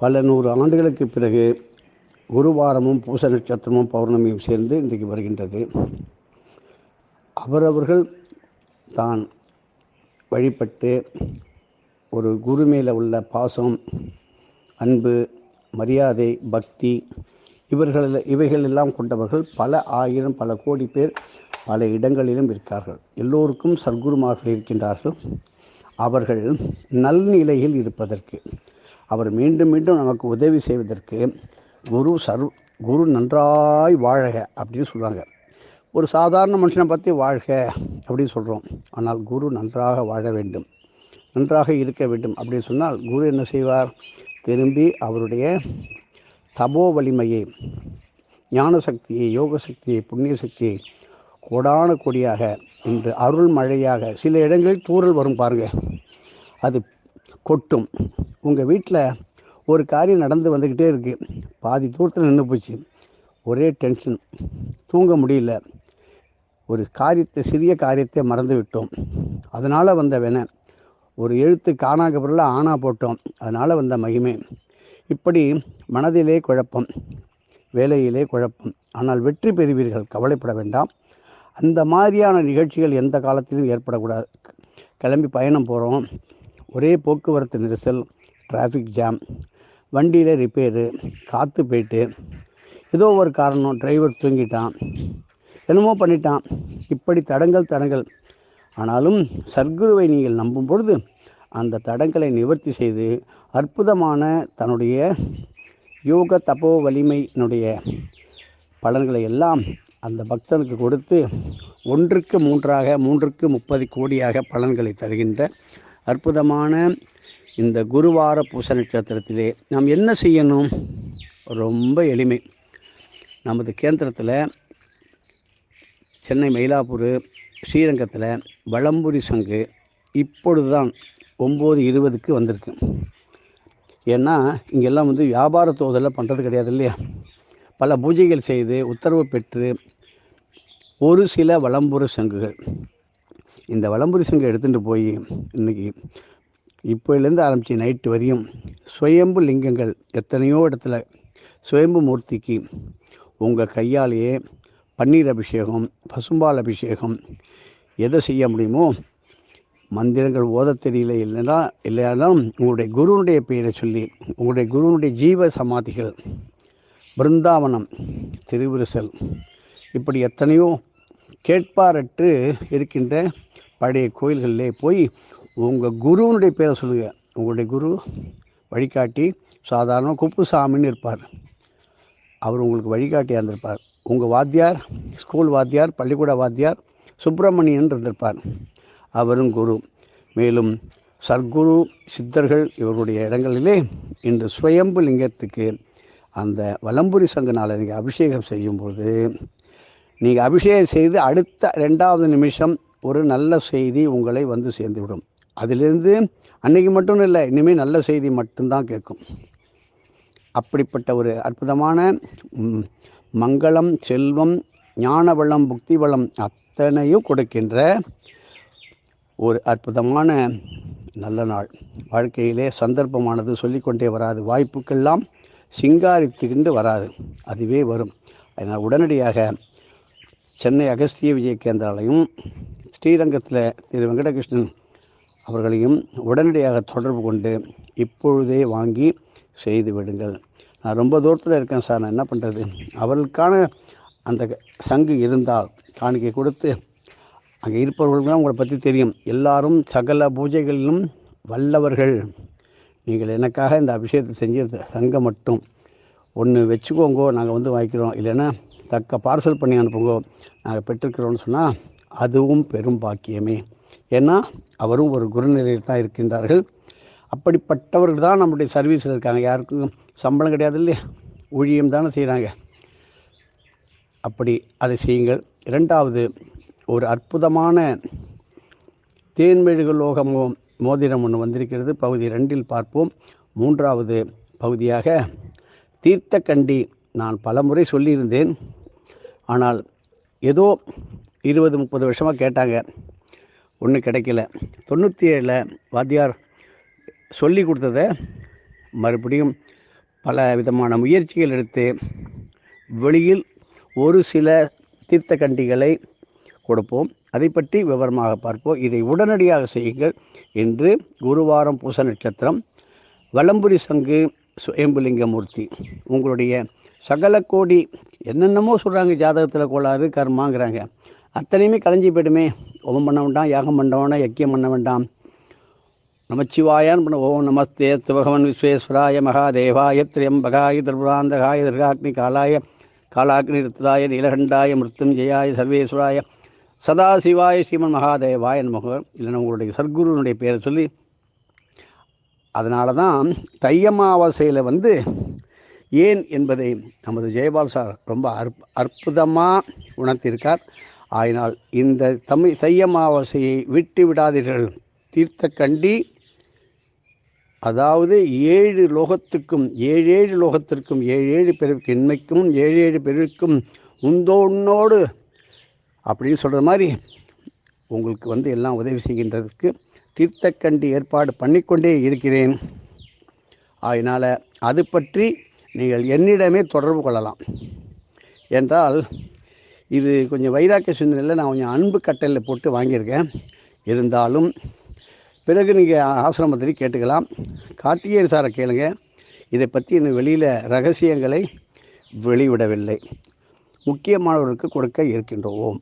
பல நூறு ஆண்டுகளுக்கு பிறகு குருவாரமும் பூச நட்சத்திரமும் பௌர்ணமியும் சேர்ந்து இன்றைக்கு வருகின்றது. அவரவர்கள் தான் வழிபட்டு ஒரு குரு மேலே உள்ள பாசம் அன்பு மரியாதை பக்தி இவர்கள் இவைகள் எல்லாம் கொண்டவர்கள் பல ஆயிரம் பல கோடி பேர் பல இடங்களிலும் இருக்கார்கள். எல்லோருக்கும் சர்க்குருமார்கள் இருக்கின்றார்கள். அவர்கள் நல்நிலையில் இருப்பதற்கு அவர் மீண்டும் மீண்டும் நமக்கு உதவி செய்வதற்கு குரு சர் குரு நன்றாய் வாழக அப்படின்னு சொல்லுவாங்க ஒரு சாதாரண மனுஷனை பற்றி வாழ்க அப்படின்னு சொல்கிறோம் ஆனால் குரு நன்றாக வாழ வேண்டும். நன்றாக இருக்க வேண்டும் அப்படின்னு சொன்னால் குரு என்ன செய்வார்? திரும்பி அவருடைய தபோ வலிமையை ஞான சக்தியை யோக சக்தியை புண்ணிய சக்தியை கோடான கொடியாக இன்று அருள் மழையாக சில இடங்களில் தூறல் வரும் பாருங்கள் அது கொட்டும். உங்கள் வீட்டில் ஒரு காரியம் நடந்து வந்துக்கிட்டே இருக்குது பாதி தூரத்தில் நின்று போச்சு. ஒரே டென்ஷன் தூங்க முடியல. ஒரு காரியத்தை சிறிய காரியத்தை மறந்து விட்டோம். அதனால் வந்த வென. ஒரு எழுத்து காணாக பொருள் ஆனா போட்டோம். அதனால் வந்த மகிமை. இப்படி மனதிலே குழப்பம். வேலையிலே குழப்பம். ஆனால் வெற்றி பெறுவீர்கள். கவலைப்பட வேண்டாம். அந்த மாதிரியான நிகழ்ச்சிகள் எந்த காலத்திலும் ஏற்படக்கூடாது. கிளம்பி பயணம் போகிறோம் ஒரே போக்குவரத்து நெரிசல் டிராஃபிக் ஜாம் வண்டியில் ரிப்பேரு காற்று போயிட்டு ஏதோ ஒரு காரணம் டிரைவர் தூங்கிட்டான் என்னமோ பண்ணிட்டான். இப்படி தடங்கள் தடங்கள். ஆனாலும் சர்க்குருவை நீங்கள் நம்பும் பொழுது அந்த தடங்களை நிவர்த்தி செய்து அற்புதமான தன்னுடைய யோக தபோ வலிமையினுடைய பலன்களை எல்லாம் அந்த பக்தனுக்கு கொடுத்து ஒன்றுக்கு மூன்றாக மூன்றுக்கு முப்பது கோடியாக பலன்களை தருகின்ற அற்புதமான இந்த குருவார பூச நட்சத்திரத்திலே நாம் என்ன செய்யணும்? ரொம்ப எளிமை. நமது கேந்திரத்தில் சென்னை மயிலாப்பூர் ஸ்ரீரங்கத்தில் வளம்புரி சங்கு இப்பொழுது தான் ஒம்பது இருபதுக்கு வந்திருக்கு. ஏன்னா இங்கெல்லாம் வந்து வியாபார தோதெல்லாம் பண்ணுறது கிடையாது இல்லையா? பல பூஜைகள் செய்து உத்தரவு பெற்று ஒரு சில வளம்புரி சங்குகள். இந்த வளம்புரி சங்கம் எடுத்துகிட்டு போய் இன்னைக்கு இப்போலேருந்து ஆரம்பித்து நைட்டு வரையும் சுயம்பு லிங்கங்கள் எத்தனையோ இடத்துல சுயம்பு மூர்த்திக்கு உங்கள் கையாலேயே பன்னீர் அபிஷேகம் பசும்பால் அபிஷேகம் எதை செய்ய முடியுமோ மந்திரங்கள் ஓத தெரியல இல்லைன்னா இல்லையானாலும் உங்களுடைய குருனுடைய பெயரை சொல்லி உங்களுடைய குருனுடைய ஜீவ சமாதிகள் பிருந்தாவனம் திருவிரிசல் இப்படி எத்தனையோ கேட்பாரற்று இருக்கின்ற பழைய கோயில்களிலே போய் உங்கள் குருவனுடைய பேரை சொல்லுங்கள் உங்களுடைய குரு வழிகாட்டி சாதாரண குப்புசாமின்னு இருப்பார். அவர் உங்களுக்கு வழிகாட்டியாக இருந்திருப்பார். உங்கள் வாத்தியார் ஸ்கூல் வாத்தியார் பள்ளிக்கூட வாத்தியார் சுப்பிரமணியன் இருந்திருப்பார். அவரும் குரு. மேலும் சர்க்குரு சித்தர்கள் இவருடைய இடங்களிலே இன்று சுயம்பு லிங்கத்துக்கு அந்த வலம்புரி சங்கனால் நீங்கள் அபிஷேகம் செய்யும்போது நீங்கள் அபிஷேகம் செய்து அடுத்த ரெண்டாவது நிமிஷம் ஒரு நல்ல செய்தி உங்களை வந்து சேர்ந்துவிடும். அதிலிருந்து அன்னைக்கு மட்டும் இல்லை இனிமேல் நல்ல செய்தி மட்டும்தான் கேட்கும். அப்படிப்பட்ட ஒரு அற்புதமான மங்களம் செல்வம் ஞான வளம் புக்தி வளம் அத்தனையும் கொடுக்கின்ற ஒரு அற்புதமான நல்ல நாள். வாழ்க்கையிலே சந்தர்ப்பமானது சொல்லிக்கொண்டே வராது. வாய்ப்புக்கெல்லாம் சிங்காரித்துக்கிண்டு வராது. அதுவே வரும். அதனால் உடனடியாக சென்னை அகஸ்திய விஜய கேந்திராலையும் ஸ்ரீரங்கத்தில் திரு வெங்கடகிருஷ்ணன் அவர்களையும் உடனடியாக தொடர்பு கொண்டு இப்பொழுதே வாங்கி செய்து விடுங்கள். நான் ரொம்ப தூரத்தில் இருக்கேன் சார். நான் என்ன பண்ணுறது அவர்களுக்கான அந்த சங்கு இருந்தால் காணிக்கை கொடுத்து அங்கே இருப்பவர்களுக்கெல்லாம் உங்களை பற்றி தெரியும். எல்லாரும் சகல பூஜைகளிலும் வல்லவர்கள். நீங்கள் எனக்காக இந்த அபிஷேகத்தை செஞ்ச சங்கம் மட்டும். ஒன்று வச்சுக்கோங்கோ. நாங்கள் வந்து வாங்கிக்கிறோம். இல்லைன்னா தக்க பார்சல் பண்ணி அனுப்புங்கோ. நாங்கள் பெற்றிருக்கிறோன்னு சொன்னால் அதுவும் பெரும் பாக்கியமே. ஏன்னா அவரும் ஒரு குருநிலையில் தான் இருக்கின்றார்கள். அப்படிப்பட்டவர்கள் தான் நம்முடைய சர்வீஸில் இருக்காங்க. யாருக்கும் சம்பளம் கிடையாது இல்லையா? ஊழியம் தானே செய்கிறாங்க அப்படி அதை செய்யுங்கள். இரண்டாவது ஒரு அற்புதமான தேன்மெழுகு லோகமோ மோதிரம் ஒன்று வந்திருக்கிறது. பகுதி ரெண்டில் பார்ப்போம். மூன்றாவது பகுதியாக தீர்த்த கண்டி நான் பலமுறை சொல்லியிருந்தேன். ஆனால் ஏதோ இருபது முப்பது வருஷமாக கேட்டாங்க. ஒன்றும் கிடைக்கல. தொண்ணூற்றி ஏழில் வாத்தியார் சொல்லி கொடுத்ததை மறுபடியும் பல விதமான முயற்சிகள் எடுத்து வெளியில் ஒரு சில தீர்த்த கண்டிகளை கொடுப்போம். அதை பற்றி விவரமாக பார்ப்போம். இதை உடனடியாக செய்யுங்கள் என்று குருவாரம் பூச நட்சத்திரம் வலம்புரி சங்கு சுயம்புலிங்கமூர்த்தி. உங்களுடைய சகல கோடி என்னென்னமோ சொல்கிறாங்க ஜாதகத்தில் கோளாறு கர்மாங்கிறாங்க. அத்தனையுமே கலைஞ்சி போய்டுமே ஓமம் பண்ண வேண்டாம் யாகம் பண்ண வேண்டாம் யக்கியம் பண்ண வேண்டாம். நமச்சிவாயான் பண்ண ஓம் நமஸ்தே பகவன் விஸ்வேஸ்வராய மகாதேவாய திரியம்பகாய திரிபுராந்தகாய திருகாக்னி காலாய காலாக்னி ருத்ராய நீலகண்டாய மிருத்யுஞ்சயாய சர்வேஸ்வராய சதாசிவாய ஸ்ரீமன் மகாதேவாய நமக. இல்லைன்னா உங்களுடைய சர்க்குருனுடைய பேரை சொல்லி அதனால தான் தையமாவாசையில் வந்து ஏன் என்பதை நமது ஜெயபால் சார் ரொம்ப அற்ப அற்புதமாக உணர்த்தியிருக்கார். ஆயினால் இந்த தமிழ் தையமாவாசையை விட்டு விடாதீர்கள். தீர்த்த கண்டி அதாவது ஏழு லோகத்துக்கும் ஏழு ஏழு லோகத்திற்கும் ஏழு ஏழு இன்மைக்கும் ஏழு ஏழு உந்தோன்னோடு அப்படின்னு சொல்கிற மாதிரி உங்களுக்கு வந்து எல்லாம் உதவி செய்கின்றதுக்கு தீர்த்தக்கண்டி ஏற்பாடு பண்ணிக்கொண்டே இருக்கிறேன். அதனால் அது பற்றி நீங்கள் என்னிடமே தொடர்பு கொள்ளலாம். என்றால் இது கொஞ்சம் வைராக்கிய சிந்தனையில் நான் கொஞ்சம் அன்பு கட்டலில் போட்டு வாங்கியிருக்கேன். இருந்தாலும் பிறகு நீங்கள் ஆசிரமத்தில் கேட்டுக்கலாம். கார்த்திகேயன் சாரை கேளுங்க. இதை பற்றி இன்னும் வெளியில் ரகசியங்களை வெளிவிடவில்லை. முக்கியமானவர்களுக்கு கொடுக்க இருக்கின்றோம்.